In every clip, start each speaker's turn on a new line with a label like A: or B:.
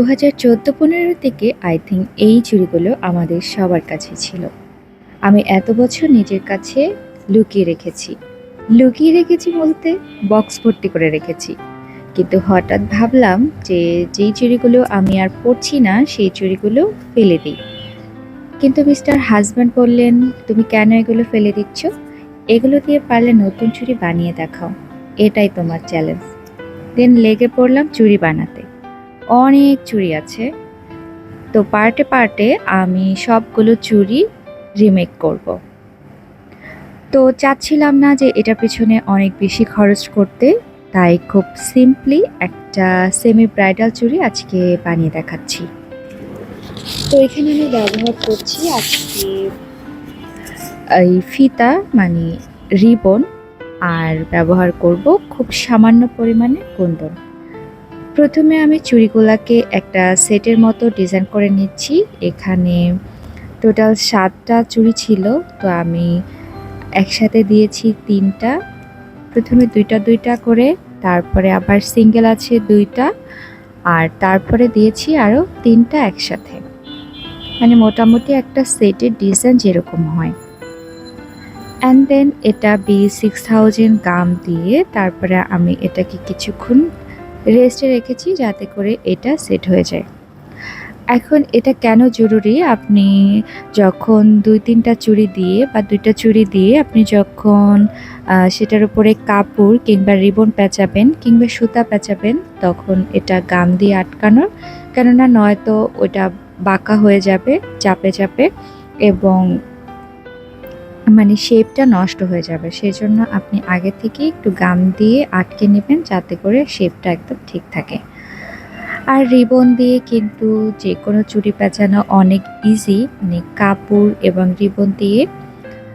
A: দু হাজার চোদ্দ পনেরো থেকে আই থিঙ্ক এই চুড়িগুলো আমাদের সবার কাছে ছিল। আমি এত বছর নিজের কাছে লুকিয়ে রেখেছি। লুকিয়ে রেখেছি বলতে বক্স ভর্তি করে রেখেছি। কিন্তু হঠাৎ ভাবলাম যে যেই চুড়িগুলো আমি আর পরছি না, সেই চুড়িগুলো ফেলে দিই। কিন্তু মিস্টার হাজব্যান্ড বললেন, তুমি কেন এগুলো ফেলে দিচ্ছ? এগুলো দিয়ে পারলে নতুন চুড়ি বানিয়ে দেখাও। এটাই তোমার চ্যালেঞ্জ দেন লেগে পড়লাম চুড়ি বানাতে। অনেক চুড়ি আছে। তো পার্টে পার্টে আমি সবগুলো চুড়ি রিমেক করব। তো চাচ্ছিলাম না যে এটার পিছনে অনেক বেশি খরচ করতে, তাই খুব সিম্পলি একটা সেমি ব্রাইডাল চুড়ি আজকে বানিয়ে দেখাচ্ছি। তো এখানে আমি ব্যবহার করছি আজকে, এই ফিতা মানে রিবন, আর ব্যবহার করব খুব সামান্য পরিমাণে কুন্দন। প্রথমে আমি চুড়িগুলাকে একটা সেটের মতো ডিজাইন করে নিচ্ছি। এখানে টোটাল সাতটা চুড়ি ছিল, তো আমি একসাথে দিয়েছি তিনটা। প্রথমে দুইটা দুইটা করে, তারপরে আবার সিঙ্গেল আছে দুইটা, আর তারপরে দিয়েছি আরও তিনটা একসাথে। মানে মোটামুটি একটা সেটের ডিজাইন যেরকম হয়। অ্যান্ড দেন এটা বি সিক্স থাউজেন্ড গাম দিয়ে, তারপরে আমি এটাকে কিছুক্ষণ রেস্টে রেখেছি যাতে করে এটা সেট হয়ে যায়। এখন এটা কেন জরুরি? আপনি যখন দুই তিনটা চুড়ি দিয়ে বা দুইটা চুড়ি দিয়ে আপনি যখন সেটার উপরে কাপড় কিংবা রিবন পেঁচাবেন কিংবা সুতা পেঁচাবেন, তখন এটা গাম দিয়ে আটকানোর কেননা নয়তো ওটা বাঁকা হয়ে যাবে, চাপে চাপে এবং মানে শেপটা নষ্ট হয়ে যাবে। সেই জন্য আপনি আগে থেকে একটু গাম দিয়ে আটকে নেবেন যাতে করে শেপটা একদম ঠিক থাকে। আর রিবন দিয়ে কিন্তু যে কোনো চুড়ি পেঁচানো অনেক ইজি মানে কাপড় এবং রিবন দিয়ে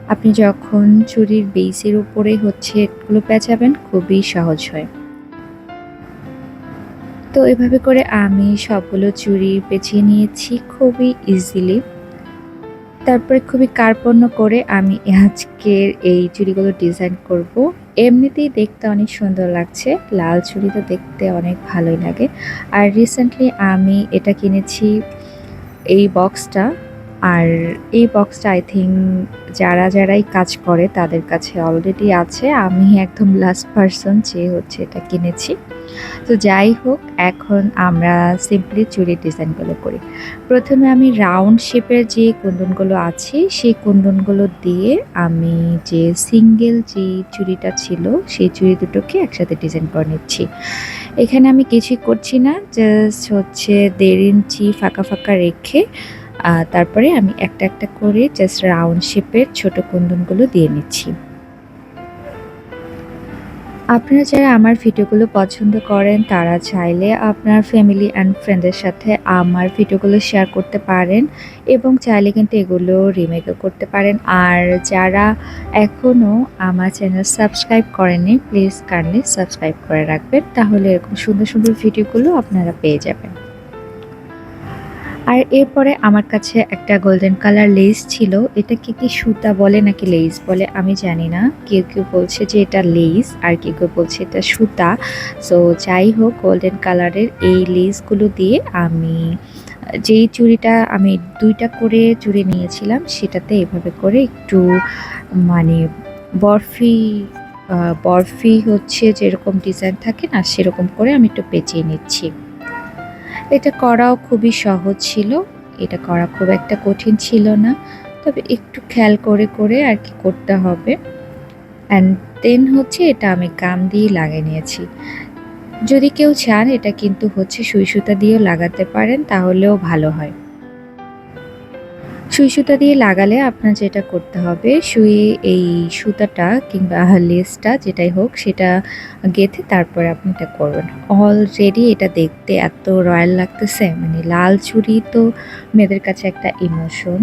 A: আপনি যখন চুড়ির বেসের উপরে হচ্ছে এগুলো পেঁচাবেন, খুবই সহজ হয়। তো এভাবে করে আমি সবগুলো চুড়ি পেঁচিয়ে নিয়েছি খুবই ইজিলি তারপরে খুবই কার্পণ্য করে আমি আজকের এই চুড়িগুলো ডিজাইন করব। এমনিতেই দেখতে অনেক সুন্দর লাগছে। লাল চুড়ি তো দেখতে অনেক ভালোই লাগে। আর রিসেন্টলি আমি এটা কিনেছি এই বক্সটা আর এই বক্সটা আই থিঙ্ক যারা যারাই কাজ করে তাদের কাছে অলরেডি আছে। আমি একদম লাস্ট পারসন যে হচ্ছে এটা কিনেছি। তো যাই হোক, এখন আমরা সিম্পলি চুড়ির ডিজাইনগুলো করি। প্রথমে আমি রাউন্ড শেপের যে কুন্দনগুলো আছে, সেই কুন্দনগুলো দিয়ে আমি যে সিঙ্গেল যে চুড়িটা ছিল, সেই চুড়ি দুটোকে একসাথে ডিজাইন করে নিচ্ছি। এখানে আমি কিছুই করছি না জাস্ট হচ্ছে দেড় ইঞ্চি ফাঁকা ফাঁকা রেখে তারপরে আমি একটা একটা করে জাস্ট রাউন্ড শেপের ছোট কুন্দনগুলো দিয়ে নিচ্ছি। আপনারা যারা আমার ভিডিওগুলো পছন্দ করেন, তারা চাইলে আপনার ফ্যামিলি অ্যান্ড ফ্রেন্ডের সাথে আমার ভিডিওগুলো শেয়ার করতে পারেন এবং চাইলে কিন্তু এগুলো রিমেকও করতে পারেন। আর যারা এখনও আমার চ্যানেল সাবস্ক্রাইব করেনি প্লিজ কাইন্ডলি সাবস্ক্রাইব করে রাখবেন। তাহলে এরকম সুন্দর সুন্দর ভিডিওগুলো আপনারা পেয়ে যাবেন। আর এরপরে আমার কাছে একটা গোল্ডেন কালার লেস ছিল। এটাকে কি সুতা বলে নাকি লেস বলে আমি জানি না। কেউ কেউ বলছে যে এটা লেস আর কেউ কেউ বলছে এটা সুতা। সো যাই হোক গোল্ডেন কালারের এই লেসগুলো দিয়ে আমি, যেই চুড়িটা আমি দুইটা করে চুড়ি নিয়েছিলাম, সেটাতে এভাবে করে একটু মানে বরফি বরফি হচ্ছে যেরকম ডিজাইন থাকে না, সেরকম করে আমি একটু পেঁচিয়ে নিচ্ছি। এটা করাও খুবই সহজ ছিল। এটা করা খুব একটা কঠিন ছিল না। তবে একটু খেয়াল করে করে আর কি করতে হবে। অ্যান্ড দেন হচ্ছে এটা আমি কাম দিয়ে লাগিয়ে নিয়েছি। যদি কেউ চান, এটা কিন্তু হচ্ছে সুই সুতা দিয়েও লাগাতে পারেন, তাহলেও ভালো হয়। সুই সুতা দিয়ে লাগালে আপনার যেটা করতে হবে সুইয়ে এই সুতাটা কিংবা লেসটা যেটাই হোক সেটা গেঁথে তারপরে আপনি এটা করবেন। অলরেডি এটা দেখতে এত রয়্যাল লাগতেছে মানে লাল চুড়ি তো মেয়েদের কাছে একটা ইমোশন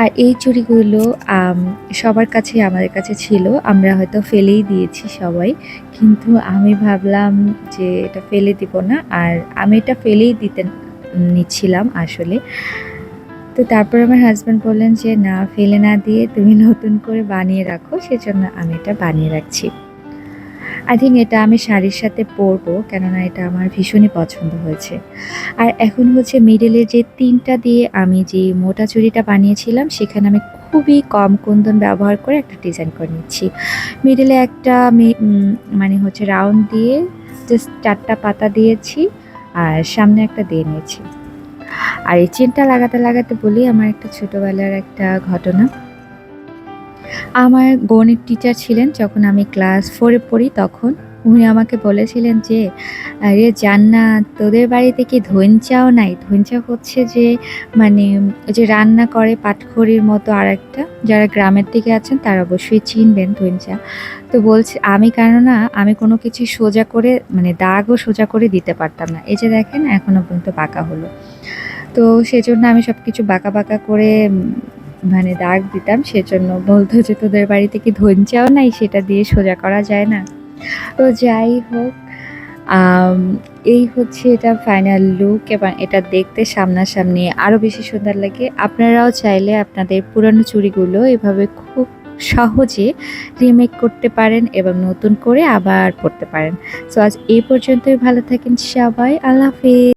A: আর এই চুড়িগুলো সবার কাছে আমাদের কাছে ছিল, আমরা হয়তো ফেলেই দিয়েছি সবাই, কিন্তু আমি ভাবলাম যে এটা ফেলে দিব না, আর আমি এটা ফেলেই দিতে নিচ্ছিলাম আসলে। তো তারপর আমার হাজব্যান্ড বললেন যে, না, ফেলে না দিয়ে তুমি নতুন করে বানিয়ে রাখো, সেজন্য আমি এটা বানিয়ে রাখছি। আই থিঙ্ক এটা আমি শাড়ির সাথে পরবো, কেননা এটা আমার ভীষণই পছন্দ হয়েছে। আর এখন হচ্ছে মিডলের যে তিনটা দিয়ে আমি যে মোটা চুড়িটা বানিয়েছিলাম, সেখানে আমি খুবই কম কুন্দন ব্যবহার করে একটা ডিজাইন করে নিচ্ছি। মিডলে একটা মানে হচ্ছে রাউন্ড দিয়ে জাস্ট চারটা পাতা দিয়েছি, আর সামনে একটা দিয়ে নিয়েছি। আর এই চেনটা লাগাতে লাগাতে বলি, আমার একটা ছোটোবেলার একটা ঘটনা। আমার গণিত টিচার ছিলেন, যখন আমি ক্লাস ফোরে পড়ি, তখন উনি আমাকে বলেছিলেন যে, আরে জান্না তোদের বাড়িতে কি ধৈঞ্চাও নাই? ধৈঞ্চা হচ্ছে যে মানে যে রান্না করে পাটখড়ির মতো আর একটা যারা গ্রামের দিকে আছেন, তারা অবশ্যই চিনবেন ধৈঞ্চা তো বলছে, আমি কেননা, আমি কোনো কিছু সোজা করে মানে দাগও সোজা করে দিতে পারতাম না। এই যে দেখেন এখনও পর্যন্ত বাঁকা হলো। তো সেজন্য আমি সব কিছু বাঁকা বাঁকা করে মানে দাগ দিতাম। সেজন্য বলতো যে তোদের বাড়িতে কি ধৈঞ্চাও নাই, সেটা দিয়ে সোজা করা যায় না। তো যাই হোক এই হচ্ছে এটা ফাইনাল লুক এবং এটা দেখতে সামনাসামনি আরও বেশি সুন্দর লাগে। আপনারাও চাইলে আপনাদের পুরনো চুড়িগুলো এভাবে খুব সহজে রিমেক করতে পারেন এবং নতুন করে আবার পরতে পারেন। সো আজ এই পর্যন্তই, ভালো থাকেন সবাই, আল্লাহ হাফিজ।